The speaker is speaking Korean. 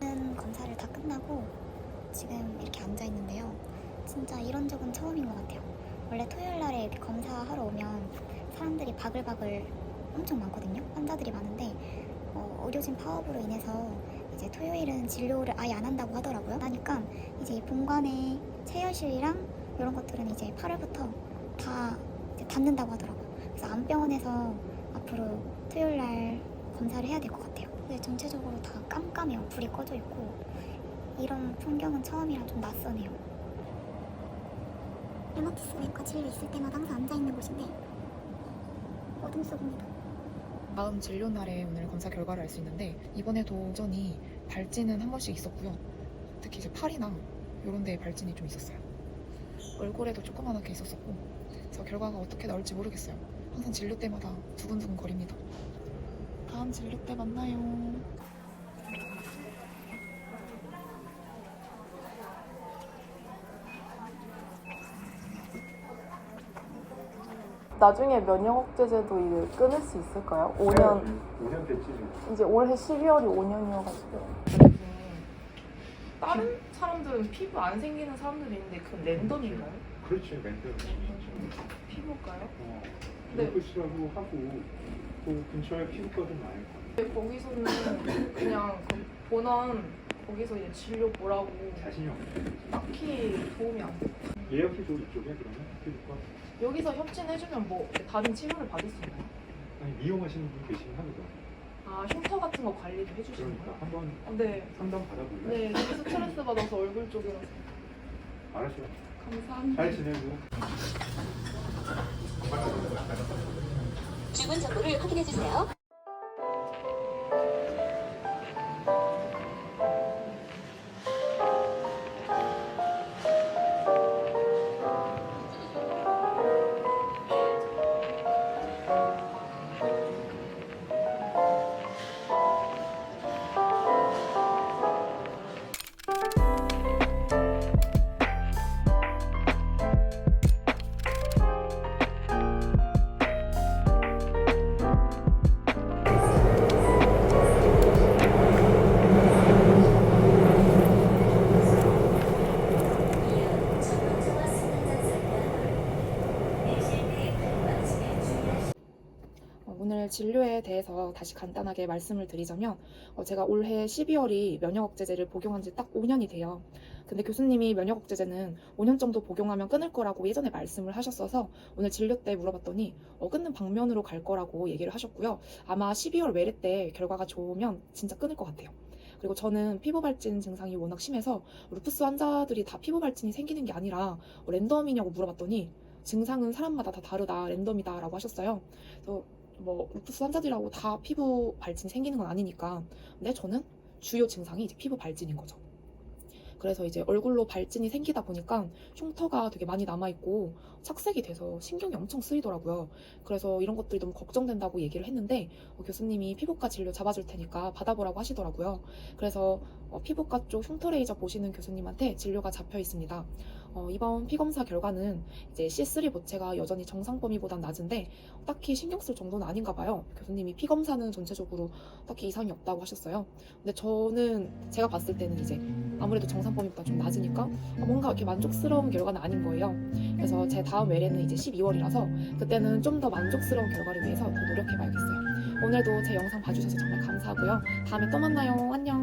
검사를 다 끝나고 지금 이렇게 앉아 있는데요. 진짜 이런 적은 처음인 것 같아요. 원래 토요일 날에 검사하러 오면 사람들이 바글바글 엄청 많거든요. 환자들이 많은데 어, 의료진 파업으로 인해서 이제 토요일은 진료를 아예 안 한다고 하더라고요. 그러니까 이제 이 본관의 체열실이랑 이런 것들은 이제 8월부터 다 이제 닫는다고 하더라고요. 그래서 안병원에서 앞으로 토요일 날 검사를 해야 될 것 같아요. 근데 전체적으로 다 깜깜해요. 불이 꺼져 있고 이런 풍경은 처음이라 좀 낯서네요. 류마티스 내과 진료 있을 때마다 항상 앉아 있는 곳인데 어둠 속입니다. 다음 진료 날에 오늘 검사 결과를 알 수 있는데 이번에도 여전히 발진은 한 번씩 있었고요. 특히 이제 팔이나 이런 데에 발진이 좀 있었어요. 얼굴에도 조그만하게 있었었고 그래서 결과가 어떻게 나올지 모르겠어요. 항상 진료 때마다 두근두근 거립니다. 다음 진료 때 만나요. 나중에 면역 억제제도 이게 끊을 수 있을까요? 5년 5년 됐지 지금. 이제 올해 12월이 5년이어가지고 음. 다른 사람들은 피부 안 생기는 사람들이 있는데 그건 랜덤인가요? 그렇지 멘트. 피부일까요? 어. 네. 루프스라고 하고 그 근처에 피부과도 거야. 근데 거기서는 그냥 그 본원 거기서 이제 진료 보라고 자신이 없네. 딱히 도움이 안 돼. 예약해줘 이쪽에 그러면 피부과. 여기서 협진해주면 뭐 다른 치료를 받을 수 있나요? 아니 미용하시는 분 계시긴 하거든. 아 흉터 같은 거 관리도 해주시는 그러니까 거예요? 한번 어, 네. 상담 받아볼래? 네, 되게 스트레스 받아서 얼굴 쪽이라서 알았어. 감사합니다. 잘 지내고. 주문 정보를 확인해 주세요. 오늘 진료에 대해서 다시 간단하게 말씀을 드리자면 어, 제가 올해 12월이 면역억제제를 복용한 지 딱 5년이 돼요. 근데 교수님이 면역억제제는 5년 정도 복용하면 끊을 거라고 예전에 말씀을 하셨어서 오늘 진료 때 물어봤더니 어, 끊는 방면으로 갈 거라고 얘기를 하셨고요. 아마 12월 외래 때 결과가 좋으면 진짜 끊을 것 같아요. 그리고 저는 피부 발진 증상이 워낙 심해서 루푸스 환자들이 다 피부 발진이 생기는 게 아니라 어, 랜덤이냐고 물어봤더니 증상은 사람마다 다 다르다 랜덤이다라고 하셨어요. 그래서 뭐 루푸스 환자들이라고 다 피부 발진이 생기는 건 아니니까 근데 저는 주요 증상이 이제 피부 발진인 거죠. 그래서 이제 얼굴로 발진이 생기다 보니까 흉터가 되게 많이 남아있고 착색이 돼서 신경이 엄청 쓰이더라고요. 그래서 이런 것들이 너무 걱정된다고 얘기를 했는데 어, 교수님이 피부과 진료 잡아줄 테니까 받아보라고 하시더라고요. 그래서 어, 피부과 쪽 흉터 레이저 보시는 교수님한테 진료가 잡혀 있습니다. 어, 이번 피검사 결과는 이제 C3 보체가 여전히 정상 범위보단 낮은데 딱히 신경 쓸 정도는 아닌가 봐요. 교수님이 피 검사는 전체적으로 딱히 이상이 없다고 하셨어요. 근데 저는 제가 봤을 때는 이제 아무래도 정상 범위보다 좀 낮으니까 아, 뭔가 이렇게 만족스러운 결과는 아닌 거예요. 그래서 제 다음 외래는 이제 12월이라서 그때는 좀 더 만족스러운 결과를 위해서 더 노력해봐야겠어요. 오늘도 제 영상 봐주셔서 정말 감사하고요. 다음에 또 만나요. 안녕.